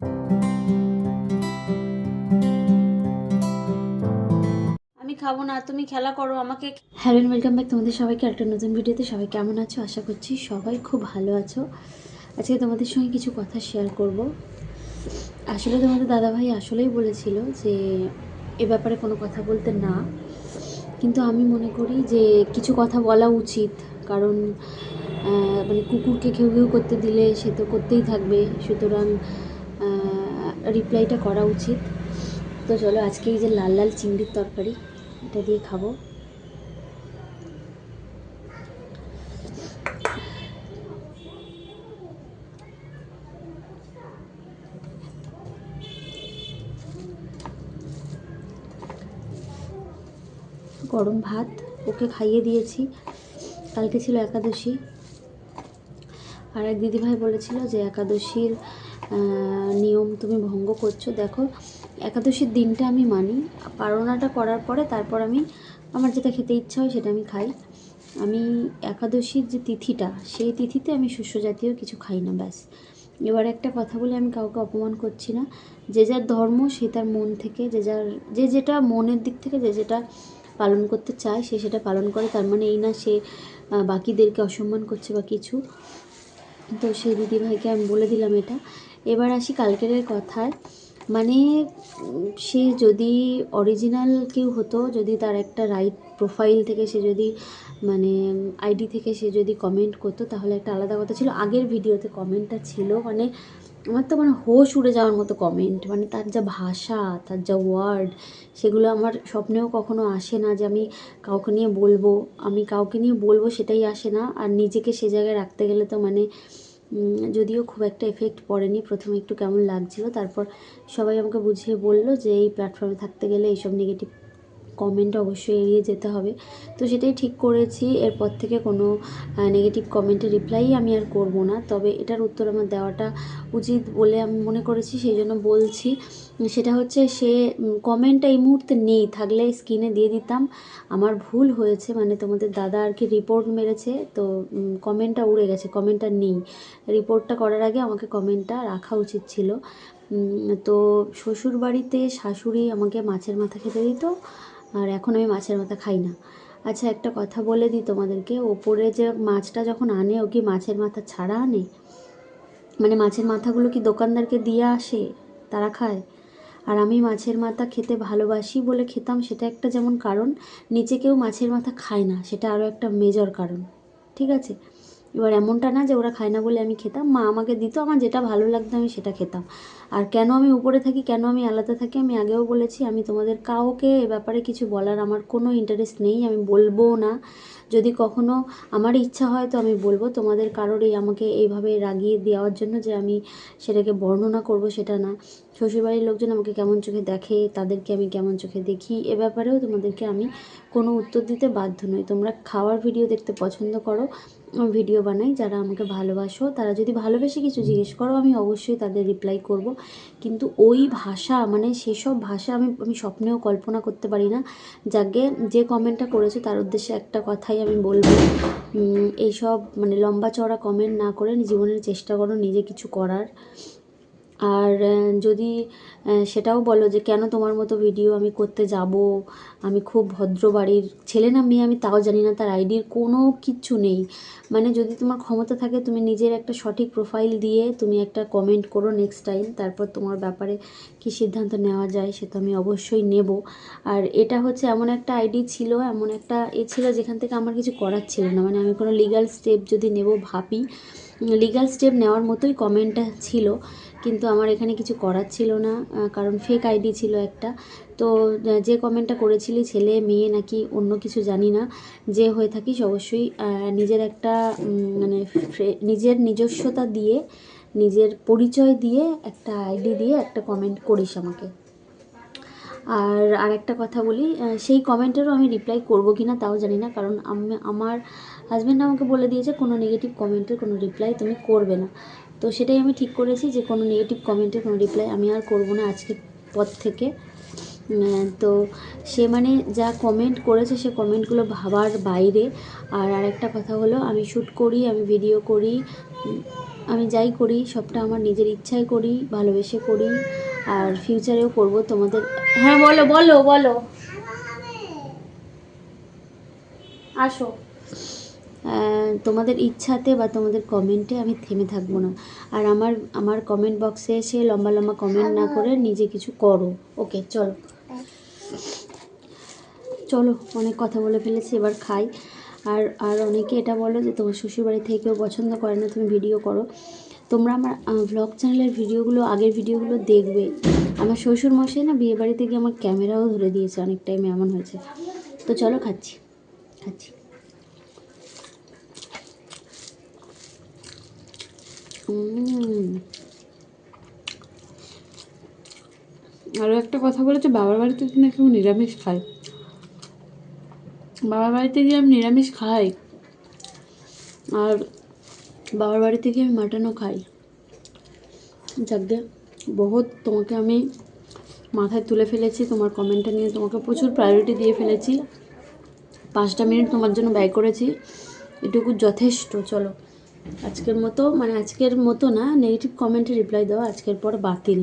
আমি খাব না, তুমি খেলা করো, আমাকে হ্যালো ওয়েলকাম ব্যাক তোমাদের সবাইকে একটা নতুন ভিডিওতে। সবাই কেমন আছো? আশা করছি সবাই খুব ভালো আছো। আজকে তোমাদের সঙ্গে কিছু কথা শেয়ার করব। আসলে তোমাদের দাদাভাই আসলেই বলেছিল যে, এ ব্যাপারে কোনো কথা বলতে না। কিন্তু আমি মনে করি যে, কিছু কথা বলা উচিত। কারণ মানে কুকুরকে ঘেউ ঘেউ করতে দিলে সে তো করতেই থাকবে। সুতরাং রিপ্লাইটা করা উচিত। তো চলো, আজকে এই যে লাল লাল চিংড়ির তরকারি, এটা দিয়ে খাব। গরম ভাত, ওকে খাইয়ে দিয়েছি। কালকে ছিল একাদশী। আর এক দিদিভাই বলেছিল যে একাদশীর নিয়ম তুমি ভঙ্গ করছ। দেখো, একাদশীর দিনটা আমি মানি। পারণাটা করার পরে তারপর আমি, আমার যেটা খেতে ইচ্ছা হয় সেটা আমি খাই। আমি একাদশীর যে তিথিটা, সেই তিথিতে আমি শস্য জাতীয় কিছু খাই না, ব্যাস। এবার একটা কথা বলে আমি কাউকে অপমান করছি না। যে যার ধর্ম, সে তার মন থেকে, যে যার, যে যেটা মনের দিক থেকে, যে যেটা পালন করতে চায়, সে সেটা পালন করে। তার মানে এই না সে বাকিদেরকে অসম্মান করছে বা কিছু। তো সেই দিদিভাইকে আমি বলে দিলাম এটা। এবার আসি কালকের কথায়। মানে সে যদি অরিজিনাল কেউ হতো, যদি তার একটা রাইট প্রোফাইল থেকে সে যদি মানে আইডি থেকে সে যদি কমেন্ট করতো, তাহলে একটা আলাদা কথা ছিল। আগের ভিডিওতে কমেন্টটা ছিল। মানে আমার তো মানে হোশ উড়ে যাওয়ার মতো কমেন্ট মানে তার যা ভাষা, তার যা ওয়ার্ড সেগুলো আমার স্বপ্নেও কখনো আসে না যে আমি কাউকে নিয়ে বলব। আমি কাউকে নিয়ে বলব সেটাই আসে না। আর নিজেকে সে জায়গায় রাখতে গেলে তো মানে যদিও খুব একটা এফেক্ট পড়েনি, প্রথমে একটু কেমন লাগছিল, তারপর সবাই আমাকে বুঝিয়ে বলল যে এই প্ল্যাটফর্মে থাকতে গেলে এইসব নেগেটিভ কমেন্ট অবশ্যই এড়িয়ে যেতে হবে। তো সেটাই ঠিক করেছি। এরপর থেকে কোনো নেগেটিভ কমেন্টের রিপ্লাই আমি আর করব না। তবে এটার উত্তর আমার দেওয়াটা উচিত বলে আমি মনে করেছি। সেই জন্য বলছি। সেটা হচ্ছে সে কমেন্টটা এই মুহূর্তে নেই। থাকলে স্ক্রিনে দিয়ে দিতাম। আমার ভুল হয়েছে মানে তোমাদের দাদা আর কি রিপোর্ট মেরেছে, তো কমেন্টটা উড়ে গেছে কমেন্টটা নেই। রিপোর্টটা করার আগে আমাকে কমেন্টটা রাখা উচিত ছিল। তো শ্বশুর বাড়িতে শাশুড়ি আমাকে মাছের মাথা খেতে দিত, আর এখন আমি মাছের মাথা খাই না। আচ্ছা একটা কথা বলে দিই তোমাদেরকে। ওপরে যে মাছটা যখন আনে, ও কি মাছের মাথা ছাড়া আনে? মানে মাছের মাথাগুলো কি দোকানদারকে দিয়ে আসে? তারা খায়? আর আমি মাছের মাথা খেতে ভালোবাসি বলে খেতাম, সেটা একটা যেমন কারণ, নিচে কেউ মাছের মাথা খায় না, সেটা আরও একটা মেজর কারণ। ঠিক আছে? এবার এমনটা না যে ওরা খায় না বলে আমি খেতাম। মা আমাকে দিত, আমার যেটা ভালো লাগতো আমি সেটা খেতাম। আর কেন আমি উপরে থাকি, কেন আমি আলাদা থাকি, আমি আগেও বলেছি, আমি তোমাদের কাউকে এ ব্যাপারে কিছু বলার আমার কোনো ইন্টারেস্ট নেই, আমি বলব না। যদি কখনো আমার ইচ্ছা হয় তো আমি বলব, তোমাদের কারোর এই আমাকে এইভাবে রাগিয়ে দেওয়ার জন্য যে আমি সেটাকে বর্ণনা করব সেটা না। শ্বশুরবাড়ির লোকজন আমাকে কেমন চোখে দেখে, তাদেরকে আমি কেমন চোখে দেখি, এ ব্যাপারেও তোমাদেরকে আমি কোনো উত্তর দিতে বাধ্য নই। তোমরা খাওয়ার ভিডিও দেখতে পছন্দ করো ভিডিও বানাই যারা আমাকে ভালোবাসো। তারা যদি ভালোবেসে কিছু জিজ্ঞেস করো, আমি অবশ্যই তাদের রিপ্লাই করব। কিন্তু ওই ভাষা মানে সেসব ভাষা আমি আমি স্বপ্নেও কল্পনা করতে পারি না। যাকে যে কমেন্টটা করেছে, তার উদ্দেশ্যে একটা কথাই আমি বলব। এইসব মানে লম্বা চড়া কমেন্ট না করে জীবনের চেষ্টা করো, নিজে কিছু করার। আর যদি সেটাও বলো যে কেন তোমার মতো ভিডিও আমি করতে যাব? আমি খুব ভদ্র বাড়ির ছেলে না, মেয়ে, আমি তাও জানি না তার আইডির কোনো কিচ্ছু নেই। মানে যদি তোমার ক্ষমতা থাকে, তুমি নিজের একটা সঠিক প্রোফাইল দিয়ে তুমি একটা কমেন্ট করো নেক্সট টাইম তারপর তোমার ব্যাপারে কি সিদ্ধান্ত নেওয়া যায় সে তো আমি অবশ্যই নেব। আর এটা হচ্ছে এমন একটা আইডি ছিল, এমন একটা এ ছিল যেখান থেকে আমার কিছু করার ছিল না। মানে আমি কোনো লিগ্যাল স্টেপ যদি নেব ভাবি লিগ্যাল স্টেপ নেওয়ার মতোই কমেন্টটা ছিল। কিন্তু আমার এখানে কিছু করার ছিল না কারণ ফেক আইডি ছিল একটা। তো যে কমেন্টটা করেছিলি, ছেলে, মেয়ে নাকি অন্য কিছু জানি না, যে হয়ে থাকিস অবশ্যই নিজের একটা মানে নিজের নিজস্বতা দিয়ে, নিজের পরিচয় দিয়ে একটা আইডি দিয়ে একটা কমেন্ট করিস আমাকে। আর আরেকটা কথা বলি সেই কমেন্টেরও আমি রিপ্লাই করব কি না তাও জানি না, কারণ আমি, আমার হাজব্যান্ড আমাকে বলে দিয়েছে কোনো নেগেটিভ কমেন্টের কোনো রিপ্লাই তুমি করবে না। তো সেটাই আমি ঠিক করেছি যে কোনো নেগেটিভ কমেন্টের কোনো রিপ্লাই আমি আর করব না আজকের পর থেকে। তো সে মানে যা কমেন্ট করেছে সে কমেন্টগুলো ভাবার বাইরে। আর আরেকটা কথা হলো, আমি শ্যুট করি, আমি ভিডিও করি, আমি যাই করি, সবটা আমার নিজের ইচ্ছায় করি, ভালোবেসে করি, আর ফিউচারেও করব তোমাদের। হ্যাঁ বলো বলো বলো। আসো। তোমাদের ইচ্ছাতে বা তোমাদের কমেন্টে আমি থেমে থাকব না। আর আমার আমার কমেন্ট বক্সে এসে লম্বা লম্বা কমেন্ট না করে নিজে কিছু করো। ওকে চলো। চলো অনেক কথা বলে ফেলেছি এবার খাই। আর আর অনেকে এটা বলো যে তোমার শ্বশুরবাড়ি থেকে কেউ পছন্দ করে না তুমি ভিডিও করো। তোমরা আমার ব্লগ চ্যানেলের ভিডিওগুলো আগের ভিডিওগুলো দেখবে। আমার শ্বশুর মশাই না বিয়ে বাড়িতে গিয়ে আমার ক্যামেরাও ধরে দিয়েছে অনেক টাইম এমন হয়েছে। তো চলো খাচ্ছি। খাচ্ছি। আরও একটা কথা বলেছে, বাবার বাড়িতে নাকি নিরামিষ খায় বাবার বাড়িতে গিয়ে আমি নিরামিষ খাই। আর বাবার বাড়িতে গিয়ে আমি মাটনও খাই। যাকে বহুত তোমাকে আমি মাথায় তুলে ফেলেছি, তোমার কমেন্টটা নিয়ে তোমাকে প্রচুর প্রায়োরিটি দিয়ে ফেলেছি। পাঁচটা মিনিট তোমার জন্য ব্যয় করেছি। এটুকু যথেষ্ট, চলো। আজকের মতো মানে আজকের মতো না নেগেটিভ কমেন্টে রিপ্লাই দাও, আজকের পর বাতিল।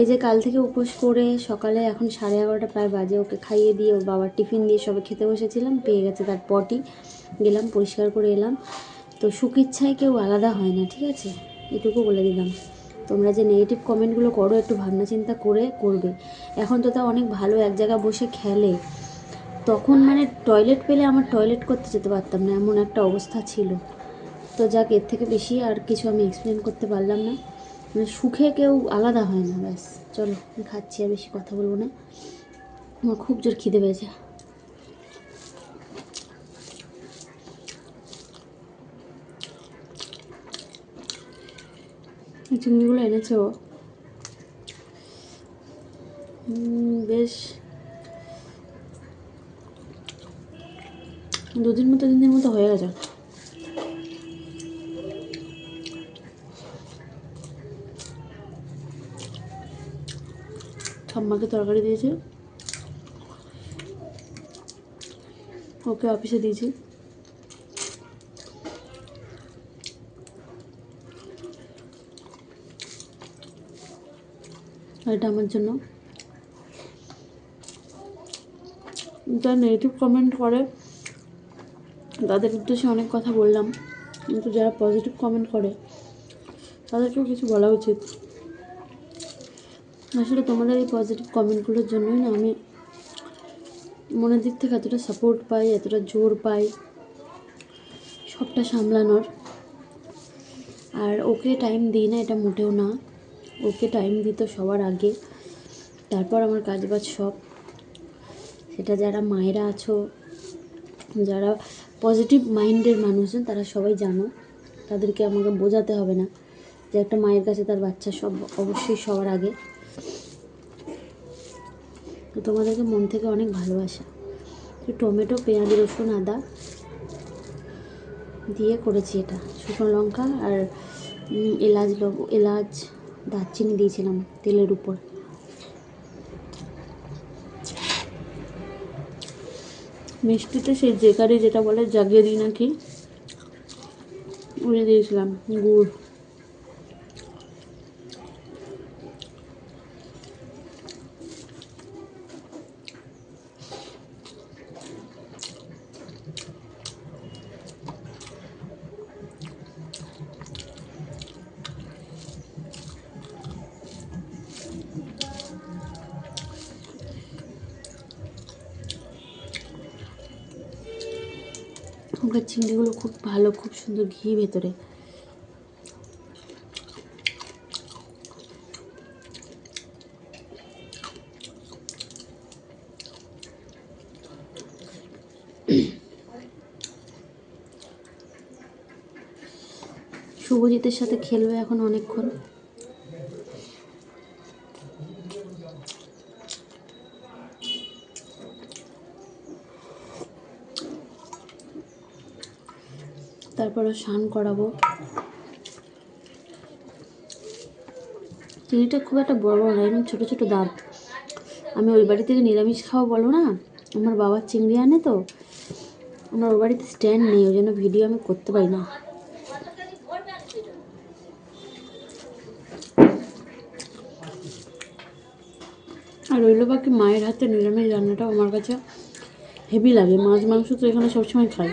এই যে কাল থেকে উপোস করে সকালে এখন সাড়ে এগারোটা প্রায় বাজে, ওকে খাইয়ে দিয়ে, ওর বাবার টিফিন দিয়ে সবে খেতে বসেছিলাম, পেয়ে গেছে তার পটি গেলাম, পরিষ্কার করে এলাম। তো সুখ ইচ্ছায় কেউ আলাদা হয় না, ঠিক আছে? এটুকু বলে দিলাম। তোমরা যে নেগেটিভ কমেন্টগুলো করো, একটু ভাবনা চিন্তা করে করবে। এখন তো তা অনেক ভালো এক জায়গায় বসে খেলে। তখন মানে টয়লেট পেলে আমার টয়লেট করতে যেতে পারতাম না, এমন একটা অবস্থা ছিল। তো যাক, এর থেকে বেশি আর কিছু আমি এক্সপ্লেন করতে পারলাম না। মানে সুখে কেউ আলাদা হয় না, ব্যাস। চলো খাচ্ছি আর বেশি কথা বলব না। আমার খুব জোর খিদে পেয়েছে। চিংড়িগুলো এনেছে ও। বেশ। দুদিন মতো, তিন মতো হয়ে গেছে। ঠাম্মাকে তরকারি দিয়েছে। ওকে অফিসে দিয়েছি। এটা আমার জন্য। যারা নেগেটিভ কমেন্ট করে, তাদের উদ্দেশ্যে অনেক কথা বললাম। কিন্তু যারা পজিটিভ কমেন্ট করে, তাদেরকেও কিছু বলা উচিত। আসলে তোমাদের এই পজিটিভ কমেন্টগুলোর জন্যই না আমি মনের দিক থেকে এতটা সাপোর্ট পাই, এতটা জোর পাই, সবটা সামলানোর। আর ওকে টাইম দিই না, এটা মোটেও না। ওকে টাইম দিত সবার আগে। তারপর আমার কাজবাজ সব। সেটা যারা মায়েরা আছো, যারা পজিটিভ মাইন্ডের মানুষজন তারা সবাই জানো। তাদেরকে আমাকে বোঝাতে হবে না যে একটা মায়ের কাছে তার বাচ্চা সব অবশ্যই সবার আগে। তো তোমাদেরকে মন থেকে অনেক ভালোবাসা। টমেটো, পেঁয়াজ, রসুন, আদা দিয়ে করেছি এটা। শুকনো লঙ্কা আর এলাচ লব, এলাচ দারচিনি দিয়েছিলাম তেলের উপর। মিষ্টিতে সেই জেকারি যেটা বলে জাগিয়ে দিই নাকি উড়ে দিয়েছিলাম, গুড়। ভালো খুব সুন্দর ঘি ভেতরে। শুভজিতের সাথে খেলবে এখন অনেকক্ষণ। তারপরে স্নান করাবো। চিংড়িটা খুব একটা বড় বড় এরকম ছোটো ছোটো দাঁত আমি ওই বাড়ি থেকে নিরামিষ খাওয়া বলো না, আমার বাবার চিংড়ি আনে তো, আমার ওর বাড়িতে স্ট্যান্ড নেই, ওই জন্য ভিডিও আমি করতে পারি না। আর রইল বাকি মায়ের হাতে নিরামিষ রান্নাটাও আমার কাছে হেভি লাগে, মাছ মাংস তো এখানে সবসময় খাই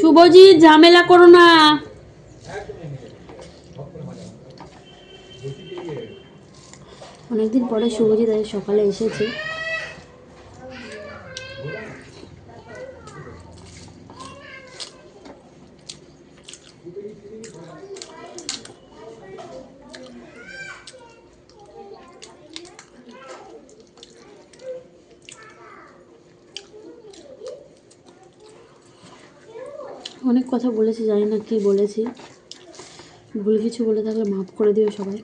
শুভজিৎ ঝামেলা করো না। অনেকদিন পরে শুভজিৎ সকালে এসেছে। অনেক কথা বলেছি, জানি না কি বলেছি। ভুল কিছু বলে থাকলে মাফ করে দিও সবাই।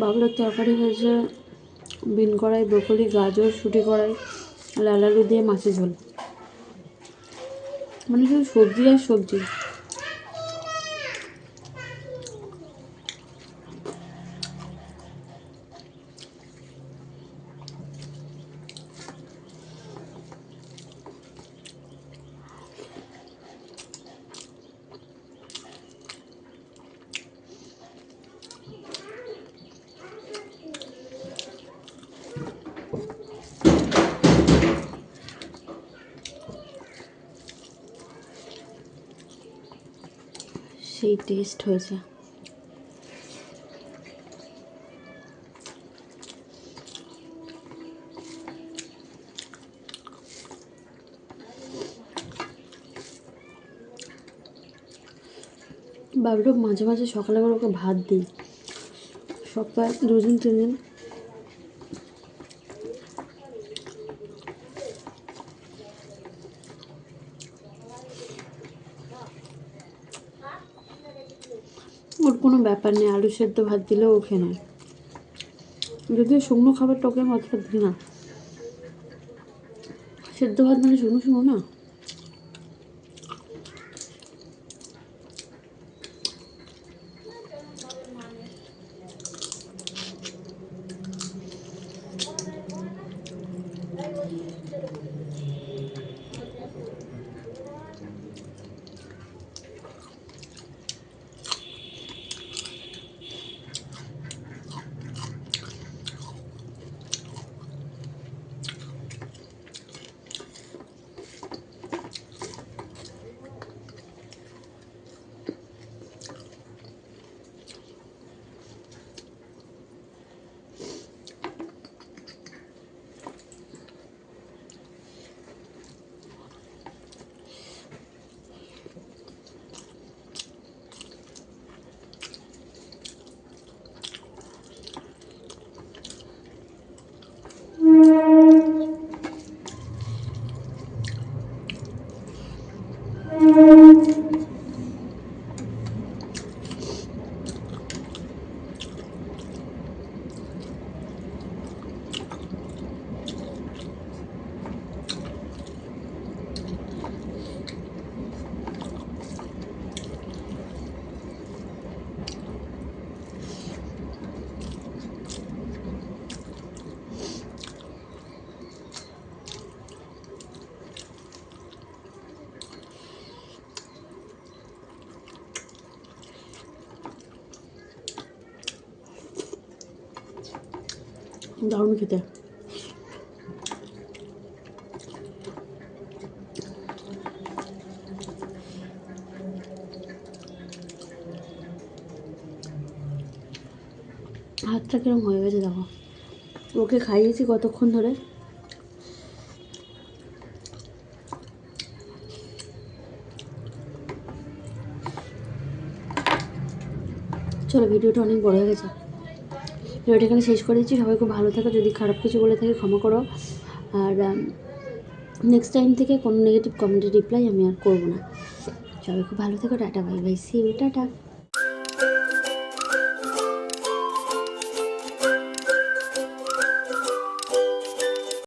বাবুলের তরকারি হয়েছে বিন কড়াই, ব্রকলি, গাজর, শুটি কড়াই লাল আলু দিয়ে মাছের ঝোল। মানে শুধু সবজি আর সবজি। সেই টেস্ট হয়েছে। বাবুটা মাঝে মাঝে সকালে করে ওকে ভাত দিই। সপ্তাহে দুদিন তিন দিন ওর কোনো ব্যাপার নেই, আলু সেদ্ধ ভাত দিলেও ওখে নয় যদিও শুকনো খাবার টকে আমি দিই না। সেদ্ধ ভাত মানে শুকনো শুকনো না? দারুণ খেতে। হাতটা কিরম হয়ে গেছে দেখো। ওকে খাইয়েছি কতক্ষণ ধরে। চলো, ভিডিওটা অনেক বড় হয়ে গেছে। ভিডিওটা এখানে শেষ করে দিচ্ছি। সবাই খুব ভালো থাকো। যদি খারাপ কিছু বলে থাকে ক্ষমা করো। আর নেক্সট টাইম থেকে কোনো নেগেটিভ কমেন্টের রিপ্লাই আমি আর করব না। সবাই খুব ভালো থাকো। Tata bye bye see tata.